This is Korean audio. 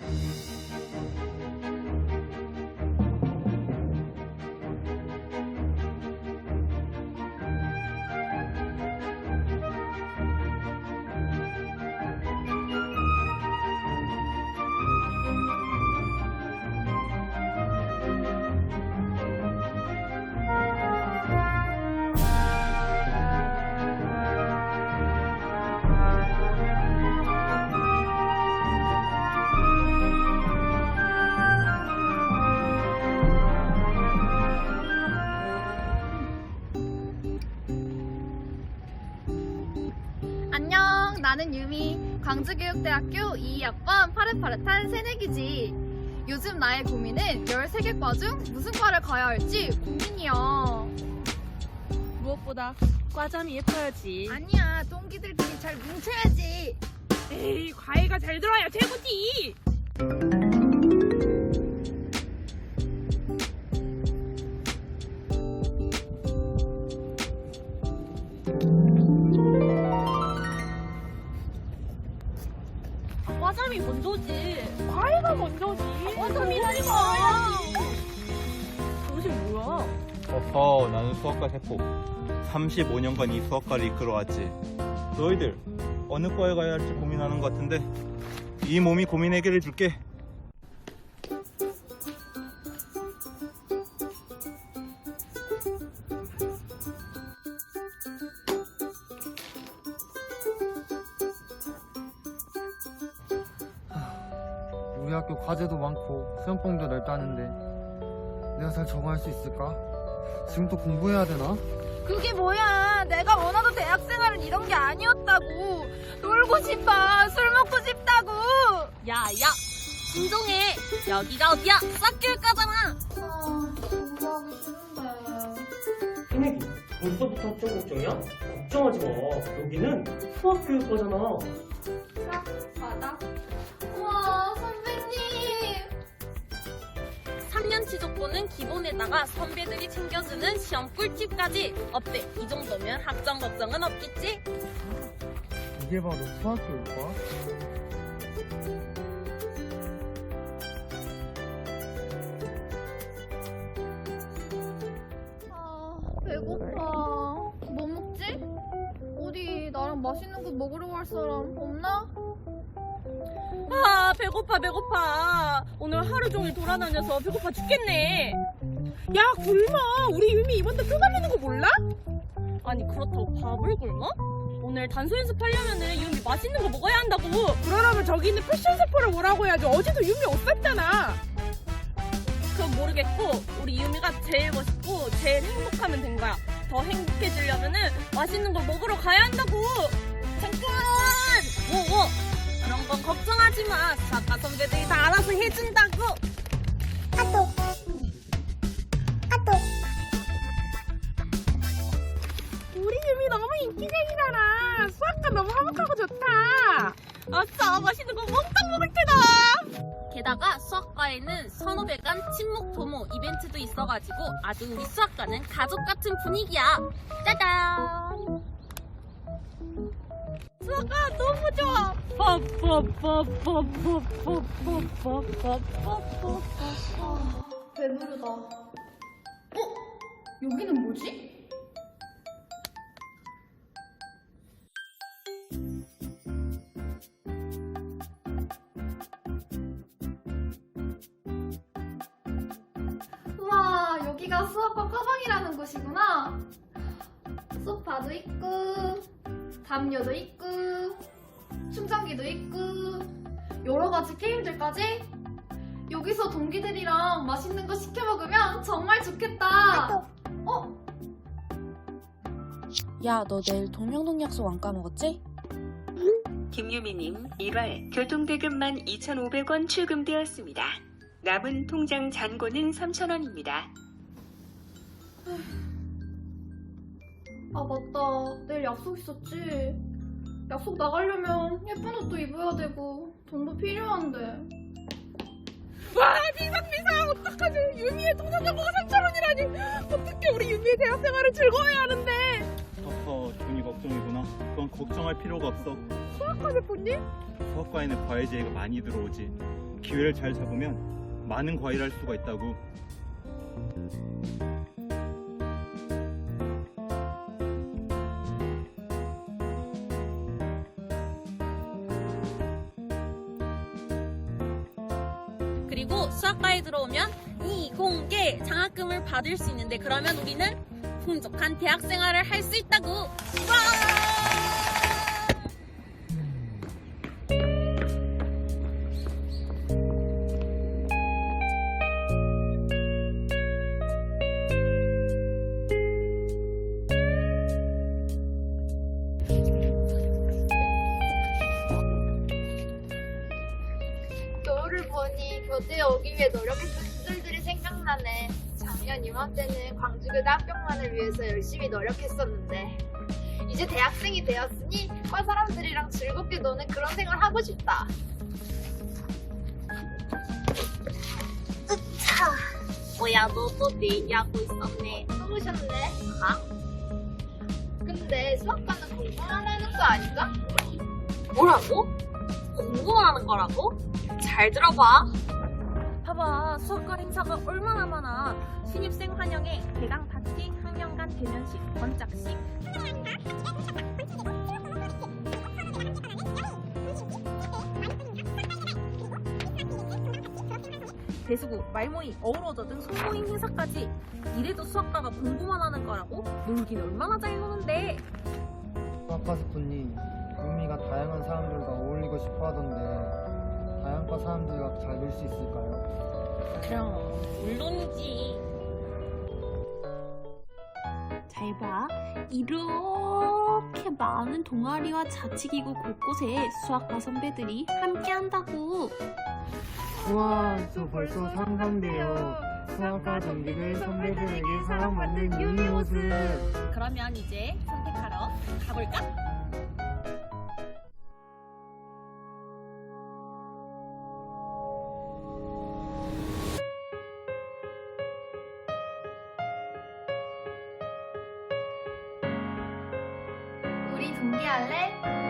안 나는 유미. 광주교육대학교 2학번 파릇파릇한 새내기지. 요즘 나의 고민은 13개 과 중 무슨 과를 가야 할지 고민이야. 무엇보다 과잠이 예뻐야지. 아니야, 동기들끼리 잘 뭉쳐야지. 에이, 과외가 잘 들어야 최고지. 과잠이 먼저지. 과외가 먼저지. 과잠이라니 마. 당신 뭐야? 어허, 나는 수학과 세포. 35년간 이 수학과를 이끌어왔지. 너희들, 어느 과에 가야 할지 고민하는 것 같은데, 이 몸이 고민 해결해 줄게. 수험범도 넓다는데 내가 잘 적응할 수 있을까? 지금부터 공부해야 되나? 그게 뭐야. 내가 원하던 대학생활은 이런 게 아니었다고. 놀고 싶어. 술 먹고 싶다고. 야, 야. 진정해. 여기가 어디야? 싹교육과잖아. 아, 공부하기 싫은데. 새내기 벌써부터 학점 걱정이야? 걱정하지 마 여기는 수학교육과잖아 3년치 조건은 기본에다가 선배들이 챙겨주는 시험 꿀팁까지. 어때? 이 정도면 학점 걱정은 없겠지? 이게 바로 수학교육과? 아, 배고파. 뭐 먹지? 어디 나랑 맛있는 거 먹으러 갈 사람 없나? 아, 배고파, 배고파. 오늘 하루 종일 돌아다녀서 배고파 죽겠네. 야, 굶어. 우리 유미 이번에 표 달리는 거 몰라? 아니, 그렇다고 밥을 굶어? 오늘 단소 연습하려면은 유미 맛있는 거 먹어야 한다고. 그러려면 저기 있는 패션 셰퍼를 뭐라고 해야지. 어제도 유미 옷 샀잖아. 그건 모르겠고, 우리 유미가 제일 멋있고, 제일 행복하면 된 거야. 더 행복해지려면은 맛있는 걸 먹으러 가야 한다고. 잠깐! 뭐, 뭐. 건 걱정하지 마. 사과 선배들이 다 알아서 해준다고. 우리 유미 너무 인기쟁이잖아. 수학과 너무 화목하고 좋다. 아싸, 맛있는 거 몽땅 먹을 테다. 게다가 수학과에는 선후배간 친목 도모 이벤트도 있어가지고 아주 우리 수학과는 가족 같은 분위기야. 짜잔. 배부르다. 어? 여기는 뭐지? 우와, 여기가 수학과 과방이라는 곳이구나. 소파도 있고, 담요도 있고, 충전기도 있고, 여러 가지 게임들까지 여기서 동기들이랑 맛있는 거 시켜 먹으면 정말 좋겠다. 어? 야, 너 내일 동명동 약속 안 까먹었지? 김유미님, 1월 교통대금만 2,500원 출금되었습니다. 남은 통장 잔고는 3,000원입니다. 아 맞다. 내일 약속 있었지. 약속 나가려면 예쁜 옷도 입어야 되고 돈도 필요한데. 와, 비상 비상 어떡하지? 유미의 통장 잔고가 3천 원이라니. 어떻게 우리 유미의 대학 생활을 즐거워야 하는데. 어허, 돈이 걱정이구나. 그건 걱정할 필요가 없어. 수학과 대표님? 수학과에는 과외제가 많이 들어오지. 기회를 잘 잡으면 많은 과외를 할 수가 있다고. 그리고 수학과에 들어오면 이공계 장학금을 받을 수 있는데 그러면 우리는 풍족한 대학 생활을 할 수 있다고. 와! 교대에 오기 위해 노력했던 시절들이 생각나네. 작년 이맘때는 광주교대 합격만을 위해서 열심히 노력했었는데 이제 대학생이 되었으니 과 사람들이랑 즐겁게 노는 그런 생활 하고 싶다. 뭐야 너 또내 얘기하고 있었네. 또 오셨네. 아? 근데 수학과는 공부만 하는 거 아닌가? 뭐라고? 공부만 하는 거라고? 잘 들어봐. 봐봐. 수학과 행사가 얼마나 많아. 신입생 환영회, 대강 파티, 학년간 대면식, 번짝식. 대수구, 말모임, 어우러져 등 소모임 행사까지. 이래도 수학과가 공부만 하는 거라고? 놀긴 얼마나 잘 노는데. 수학과 대표님 유미가 다양한 사람들과 어울리고 싶어 하던데 다양과 사람들과 잘 놀 수 있을까요? 그럼 물론이지 잘 봐. 이렇게 많은 동아리와 자치기구 곳곳에 수학과 선배들이 함께 한다고. 우와 저 벌써 상상돼요 수학과 동기들 선배들에게 사랑받는 유미 모습 그러면 이제 선택하러 가볼까? 동기할래?